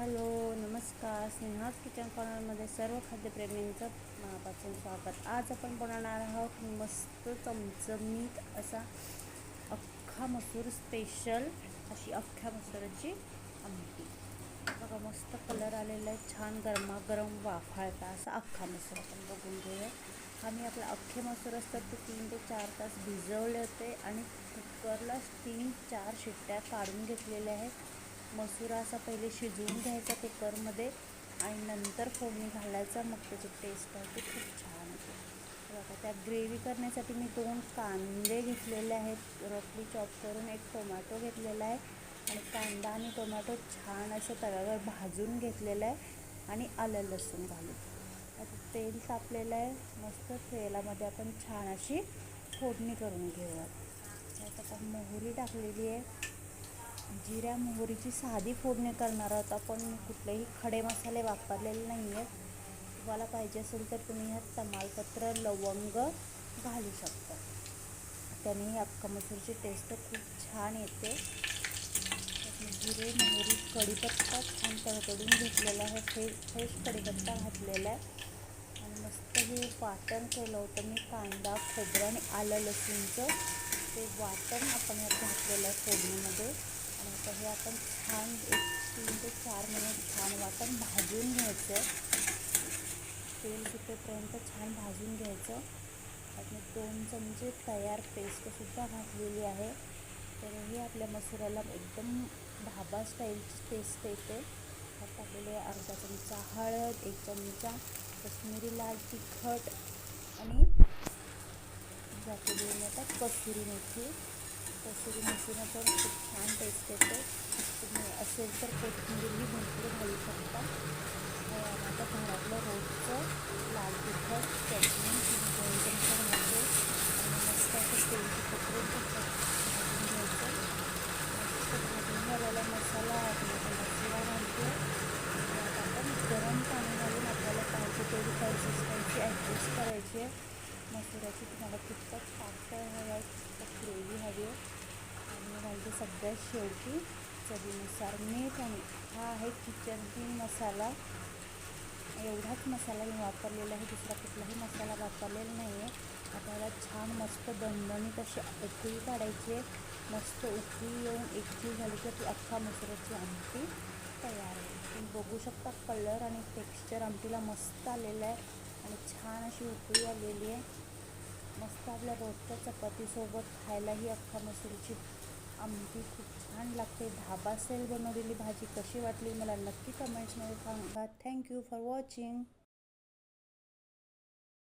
Hello नमस्कार. Sneha's kitchen कॉर्नरमध्ये सर्व खाद्यप्रेमींचं मनापासून स्वागत. आज आपण बनवणार आहोत मस्त चमचमीत असा अख्खा मसूर स्पेशल अशी अख्ख्या मसूरची आमटी. बघा मस्त कलर आलेला आहे. छान गरमागरम वाफाळता असा अख्खा मसूर आपण बघून घेऊया. आम्ही आपला अख्खे मसूर असतात ते तीन ते चार तास भिजवले होते आणि कुकरला तीन चार शिट्ट्या काढून घेतलेल्या आहेत. मसुरा असा पहिले शिजवून घ्यायचा कुकरमध्ये आणि नंतर फोडणी घालायचा. मग त्याची टेस्ट आहे ती खूप छान होते. बघा त्या ग्रेव्ही करण्यासाठी मी दोन कांदे घेतलेले आहेत. रफली चॉप करून एक टोमॅटो घेतलेला आहे. आणि कांदा आणि टोमॅटो छान असं तव्यावर भाजून घेतलेलं आहे. आणि आलं लसूण घालून. आता तेल तापलेलं आहे. मस्त तेलामध्ये आपण छान अशी फोडणी करून घेऊयात. आता मोहरी टाकलेली आहे. जिऱ्या मोहरीची साधी फोडणी करणार आहोत. आपण कुठलेही खडे मसाले वापरलेले नाही आहेत तुम्हाला पाहिजे असेल तर तुम्ही ह्यात तमालपत्र लवंग घालू शकता. त्याने अख्खा मसूरची टेस्ट खूप छान येते. जिरे मोहरी कढीपत्ता छान तडतडून घेतलेला आहे. फ्रे फ्रेश कढीपत्ता घातलेला आहे. आणि मस्त हे वाटण केलं होतं मी कांदा खोबरं आणि आलं लसूणचं. ते वाटण आपण ह्यात घातलेलं आहे फोडणीमध्ये. आणि आता हे आपण छान एक तीन ते चार मिनिट छान वाटण भाजून घ्यायचं. तेल सुटेपर्यंत छान भाजून घ्यायचं. आणि दोन चमचे तयार पेस्टसुद्धा घातलेली आहे. तर हे आपल्या मसुराला एकदम ढाबा स्टाईलची टेस्ट येते. त्यात टाकलेले अर्धा चमचा हळद एक चमचा कश्मीरी लाल तिखट आणि घातलेली आता कसुरी मेथी. कसुरी मेथीनं पण खूप छान टेस्ट येते. तुम्ही असेल तर कोथिंबीरही भरपूर घालू शकता. आता घरातलं रोजचं लाल तिखट चटणी दोन चमचा घालते. आणि मस्त असं तेलची पत्र भाजून घ्यायचं. मस्त भाजून झालेला मसाला आपल्याला मसाला घालतो. आपण गरम पाणी घालून आपल्याला पाहिजे तेवढी कन्सिस्टन्सी ॲडजस्ट करायची. आहे मसुराची तुम्हाला कितपत पातळ हवी आहे कितपत ग्रेव्ही हवी आहे. आणि सगळ्यात शेवटी चवीनुसार मीठ आणि हा आहे किचन मसाला. एवढाच मसाला मी वापरलेला आहे दुसरा कुठलाही मसाला वापरलेला नाही आहे आता याला छान मस्त दणदणीत अशी उकळी काढायची आहे. मस्त उकळी येऊन एकजीव झाली तर ती अख्खा मसुराची आमटी तयार आहे. तुम्ही बघू शकता कलर आणि टेक्स्चर आमटीला मस्त आलेलं आहे आणि छान अशी उकळी आलेली आहे. मस्त आपल्या रोजच्या चपातीसोबत खायलाही अख्खा मसूरची आमटी खूप छान लागते. ढाबा सेल बनवलेली भाजी कशी वाटली मला नक्की कमेंट्समध्ये सांगा. Thank you for watching